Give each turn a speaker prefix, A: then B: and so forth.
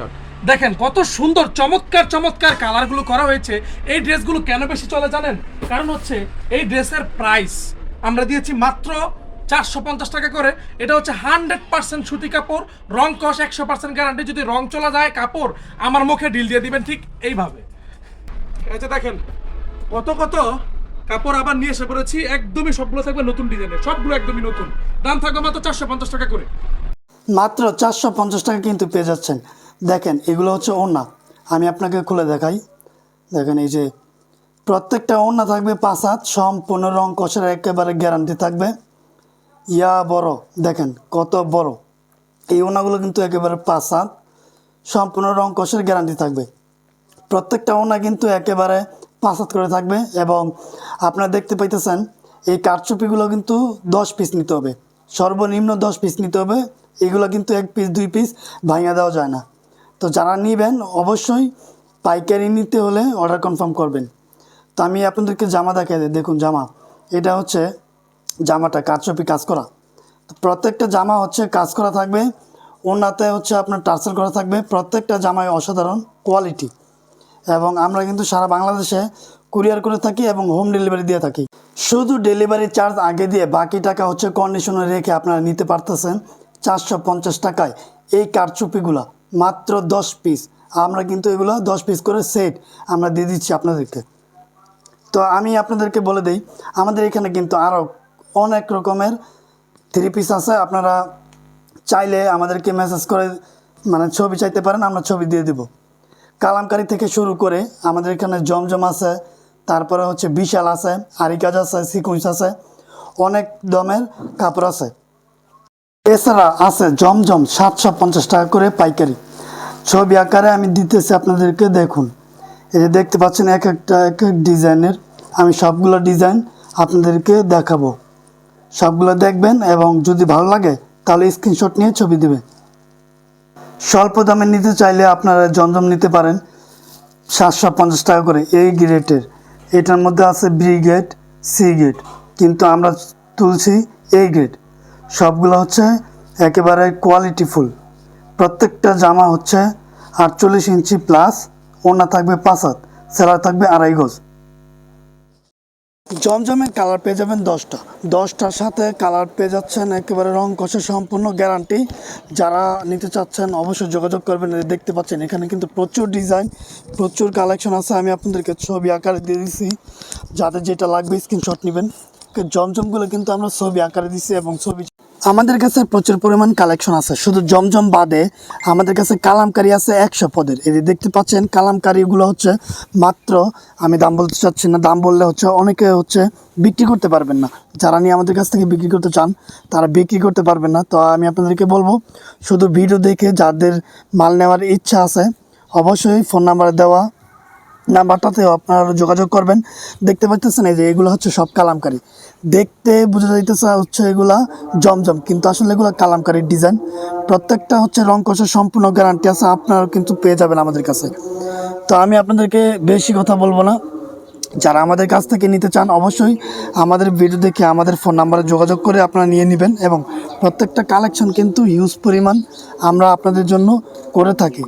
A: Screenshot
B: দেখেন কত সুন্দর চমৎকার চমৎকার কালারগুলো করা হয়েছে। এই ড্রেসগুলো কেন বেশি চলে জানেন? কারণ হচ্ছে এই ড্রেসের প্রাইস আমরা দিয়েছি মাত্র চারশো পঞ্চাশ টাকা করে। এটা হচ্ছে হান্ড্রেড পার্সেন্ট সুতি কাপড়। রং কষ একশো পার্সেন্ট গ্যারান্টি যদি রং চলা যায় কাপড় আমার মুখে ডিল দিয়ে দিবেন ঠিক এইভাবে। আচ্ছা দেখেন কত কত কাপড় আবার নিয়ে এসে পড়েছি। একদমই সবগুলো থাকবে নতুন ডিজাইনের সবগুলো একদমই নতুন। দাম থাকবে মাত্র চারশো পঞ্চাশ টাকা করে।
C: মাত্র চারশো পঞ্চাশ টাকা কিন্তু পেয়ে যাচ্ছেন। দেখেন, এগুলো হচ্ছে ওড়না। আমি আপনাকে খুলে দেখাই। দেখেন, এই যে প্রত্যেকটা ওড়না থাকবে পাঁচ হাত, সম্পূর্ণ রং কষের একেবারে গ্যারান্টি থাকবে। ইয়া বড়, দেখেন, কত বড়। এই ওড়নাগুলো কিন্তু একেবারে পাঁচ হাত, সম্পূর্ণ রং কষের গ্যারান্টি থাকবে। প্রত্যেকটা ওনা কিন্তু একেবারে পাঁচ হাত করে থাকবে এবং আপনারা দেখতে পাইতেছেন, এই কারচুপিগুলো কিন্তু দশ পিস নিতে হবে। সর্বনিম্ন দশ পিস নিতে হবে। এগুলো কিন্তু এক পিস দুই পিস ভাঙা দেওয়া যায় না। তো যারা নেবেন, অবশ্যই পাইকারি নিতে হলে অর্ডার কনফার্ম করবেন। তো আমি আপনাদেরকে জামা দেখাই দিই। দেখুন জামা, এটা হচ্ছে জামাটা কারচুপি কাজ করা। প্রত্যেকটা জামা হচ্ছে কাজ করা থাকবে ওনাতে হচ্ছে আপনার টার্সেল করা থাকবে। প্রত্যেকটা জামায় অসাধারণ কোয়ালিটি এবং আমরা কিন্তু সারা বাংলাদেশে কুরিয়ার করে থাকি এবং হোম ডেলিভারি দিয়ে থাকি। শুধু ডেলিভারি চার্জ আগে দিয়ে বাকি টাকা হচ্ছে কন্ডিশনে রেখে আপনারা নিতে পারতেছেন চারশো পঞ্চাশ টাকায় এই কারচুপিগুলো মাত্র দশ পিস আমরা কিন্তু এগুলো দশ পিস করে সেট আমরা দিয়ে দিচ্ছি আপনাদেরকে। তো আমি আপনাদেরকে বলে দিই, আমাদের এখানে কিন্তু আরও অনেক রকমের থ্রি পিস আছে। আপনারা চাইলে আমাদেরকে মেসেজ করে মানে ছবি চাইতে পারেন, আমরা ছবি দিয়ে দেব। কালামকারি থেকে শুরু করে আমাদের এখানে জমজম আছে, তারপরে হচ্ছে বিশাল আছে, আরিকাজ আছে সিকুইন্স আছে, অনেক দমের কাপড় আছে। এছাড়া আছে জমজম সাতশো পঞ্চাশ টাকা করে পাইকারি। ছবি আকারে আমি দিতেছি আপনাদেরকে, দেখুন। এই যে দেখতে পাচ্ছেন এক একটা, এক এক ডিজাইনের। আমি সবগুলো ডিজাইন আপনাদেরকে দেখাবো। সবগুলো দেখবেন এবং যদি ভালো লাগে, তাহলে স্ক্রিনশট নিয়ে ছবি দেবেন। স্বল্প দামে নিতে চাইলে আপনারা জমজম নিতে পারেন সাতশো পঞ্চাশ টাকা করে এই গ্রেটের। এটার মধ্যে আছে বি গ্রেড সি গ্রেড কিন্তু আমরা তুলছি এই গ্রেড সবগুলো হচ্ছে একেবারে কোয়ালিটিফুল প্রত্যেকটা জামা হচ্ছে আটচল্লিশ ইঞ্চি প্লাস ওনা থাকবে পাঁচ হাত সেলার থাকবে আড়াই গজ। জমজমের কালার পেয়ে যাবেন দশটা। দশটার সাথে কালার পেয়ে যাচ্ছেন একেবারে রং কষে সম্পূর্ণ গ্যারান্টি যারা নিতে চাচ্ছেন অবশ্যই যোগাযোগ করবেন দেখতে পাচ্ছেন, এখানে কিন্তু প্রচুর ডিজাইন প্রচুর কালেকশন আছে। আমি আপনাদেরকে ছবি আকারে দিয়ে দিছি। যাদের যেটা লাগবে স্ক্রিনশট নেবেন। জমজমগুলো কিন্তু আমরা ছবি আকারে দিছি এবং ছবি আমাদের কাছে প্রচুর পরিমাণ কালেকশন আছে। শুধু জমজম বাদে আমাদের কাছে কালামকারি আছে একশো পদের। এই দেখতে পাচ্ছেন, কালামকারিগুলো হচ্ছে মাত্র, আমি দাম বলতে চাচ্ছি না, দাম বললে হচ্ছে অনেকে হচ্ছে বিক্রি করতে পারবেন না। যারা নিয়ে আমাদের কাছ থেকে বিক্রি করতে চান, তারা বিক্রি করতে পারবেন না। তো আমি আপনাদেরকে বলব, শুধু ভিডিও দেখে যাদের মাল নেওয়ার ইচ্ছা আছে, অবশ্যই ফোন নাম্বার দেওয়া নাম্বারটাতে আপনারা যোগাযোগ করবেন। দেখতে পাচ্ছেন এই যে এগুলো হচ্ছে সব কালামকারি। দেখতে বোঝা যাইতেছে হচ্ছে এগুলা জমজম, কিন্তু আসলে এগুলো কালামকারির ডিজাইন। প্রত্যেকটা হচ্ছে রং কষের সম্পূর্ণ গ্যারান্টি আছে আপনারা কিন্তু পেয়ে যাবেন আমাদের কাছে। তো আমি আপনাদেরকে বেশি কথা বলব না। যারা আমাদের কাছ থেকে নিতে চান, অবশ্যই আমাদের ভিডিও দেখে আমাদের ফোন নাম্বারে যোগাযোগ করে আপনারা নিয়ে নেবেন এবং প্রত্যেকটা কালেকশন কিন্তু হিউজ পরিমাণ আমরা আপনাদের জন্য করে থাকি।